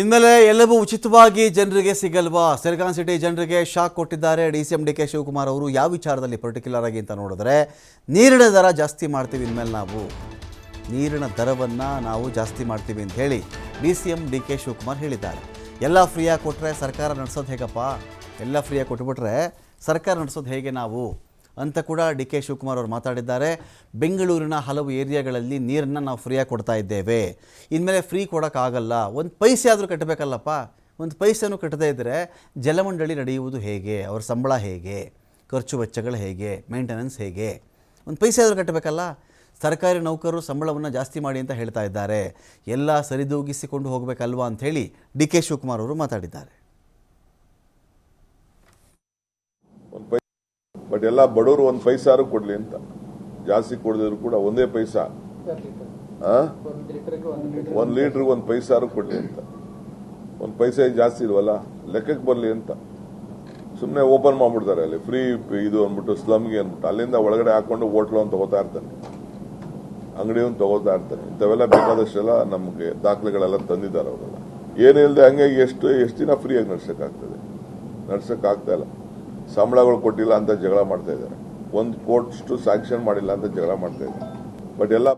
ಇನ್ಮೇಲೆ ಎಲ್ಲವೂ ಉಚಿತವಾಗಿ ಜನರಿಗೆ ಸಿಗಲ್ವಾ? ಸೆಲ್ಗಾನ್ ಸಿಟಿ ಜನರಿಗೆ ಶಾಕ್ ಕೊಟ್ಟಿದ್ದಾರೆ. D C M D K Shivakumar ಅವರು ಯಾವ ವಿಚಾರದಲ್ಲಿ ಪರ್ಟಿಕ್ಯುಲರ್ ಆಗಿ ಅಂತ ನೋಡಿದ್ರೆ, ನೀರಿನ ದರ ಜಾಸ್ತಿ ಮಾಡ್ತೀವಿ ಇನ್ಮೇಲೆ ನಾವು. ನೀರಿನ ದರವನ್ನು ನಾವು ಜಾಸ್ತಿ ಮಾಡ್ತೀವಿ ಅಂತ ಹೇಳಿ D C M D K Shivakumar ಹೇಳಿದ್ದಾರೆ. ಎಲ್ಲ ಫ್ರೀಯಾಗಿ ಕೊಟ್ಟರೆ ಸರ್ಕಾರ ನಡೆಸೋದು ಹೇಗಪ್ಪ? ಎಲ್ಲ ಫ್ರೀಯಾಗಿ ಕೊಟ್ಬಿಟ್ರೆ ಸರ್ಕಾರ ನಡೆಸೋದು ಹೇಗೆ ನಾವು? ಅಂತ ಕೂಡ ಡಿ ಕೆ ಶಿವಕುಮಾರ್ ಅವರು ಮಾತಾಡಿದ್ದಾರೆ. ಬೆಂಗಳೂರಿನ ಹಲವು ಏರಿಯಾಗಳಲ್ಲಿ ನೀರನ್ನು ನಾವು ಫ್ರೀಯಾಗಿ ಕೊಡ್ತಾ ಇದ್ದೇವೆ. ಇನ್ಮೇಲೆ ಫ್ರೀ ಕೊಡೋಕ್ಕಾಗಲ್ಲ. ಒಂದು ಪೈಸೆ ಆದರೂ ಕಟ್ಟಬೇಕಲ್ಲಪ್ಪ ಒಂದು ಪೈಸೆನೂ ಕಟ್ಟದೇ ಇದ್ದರೆ ಜಲಮಂಡಳಿ ನಡೆಯುವುದು ಹೇಗೆ? ಅವ್ರ ಸಂಬಳ ಹೇಗೆ? ಖರ್ಚು ವೆಚ್ಚಗಳು ಹೇಗೆ? ಮೇಂಟೆನೆನ್ಸ್ ಹೇಗೆ? ಒಂದು ಪೈಸೆ ಆದರೂ ಕಟ್ಟಬೇಕಲ್ಲ ಸರ್ಕಾರಿ ನೌಕರರು ಸಂಬಳವನ್ನು ಜಾಸ್ತಿ ಮಾಡಿ ಅಂತ ಹೇಳ್ತಾ ಇದ್ದಾರೆ. ಎಲ್ಲ ಸರಿದೂಗಿಸಿಕೊಂಡು ಹೋಗಬೇಕಲ್ವಾ ಅಂಥೇಳಿ ಡಿ ಕೆ ಶಿವಕುಮಾರ್ ಅವರು ಮಾತಾಡಿದ್ದಾರೆ ಒಂದು ಪೈ ಬಟ್ ಎಲ್ಲ ಬಡವರು ಒಂದು ಪೈಸಾರು ಕೊಡ್ಲಿ ಅಂತ. ಜಾಸ್ತಿ ಕೊಡದಿದ್ರು ಕೂಡ ಒಂದೇ ಪೈಸಾ? ಒಂದ್ ಲೀಟರ್ಗೆ ಒಂದು ಪೈಸಾರು ಕೊಡ್ಲಿ ಅಂತ. ಒಂದು ಪೈಸೆ ಜಾಸ್ತಿ ಇಲ್ವಲ್ಲ? ಲೆಕ್ಕಕ್ಕೆ ಬರಲಿ ಅಂತ. ಸುಮ್ಮನೆ ಓಪನ್ ಮಾಡ್ಬಿಡ್ತಾರೆ ಅಲ್ಲಿ. ಫ್ರೀ ಇದು ಅಂದ್ಬಿಟ್ಟು, ಸ್ಲಮ್ಗೆ ಅಂದ್ಬಿಟ್ಟು. ಅಲ್ಲಿಂದ ಒಳಗಡೆ ಹಾಕೊಂಡು ಹೋಟ್ಲು ಅಂತ ತಗೋತಾ ಇರ್ತಾನೆ. ಅಂಗಡಿಯನ್ನು ತಗೋತಾ ಇರ್ತಾನೆ. ಇಂಥವೆಲ್ಲ ಬೇಕಾದಷ್ಟೆಲ್ಲ ನಮಗೆ ದಾಖಲೆಗಳೆಲ್ಲ ತಂದಿದ್ದಾರೆ ಅವರೆಲ್ಲ. ಏನಿಲ್ಲದೆ ಹಂಗೆ ಎಷ್ಟು ಎಷ್ಟು ದಿನ ಫ್ರೀಯಾಗಿ ನಡ್ಸೋಕ್ಕಾಗ್ತದೆ? ನಡ್ಸೋಕ್ಕಾಗ್ತಾ ಇಲ್ಲ. ಸಂಬಳಗಳು ಕೊಟ್ಟಿಲ್ಲ ಅಂತ ಜಗಳ ಮಾಡ್ತಾ ಇದ್ದಾರೆ. ಒಂದು ಕೋರ್ಟ್ಷ್ಟು ಸ್ಯಾಂಕ್ಷನ್ ಮಾಡಿಲ್ಲ ಅಂತ ಜಗಳ ಮಾಡ್ತಾ ಇದ್ದಾರೆ. ಬಟ್ ಎಲ್ಲ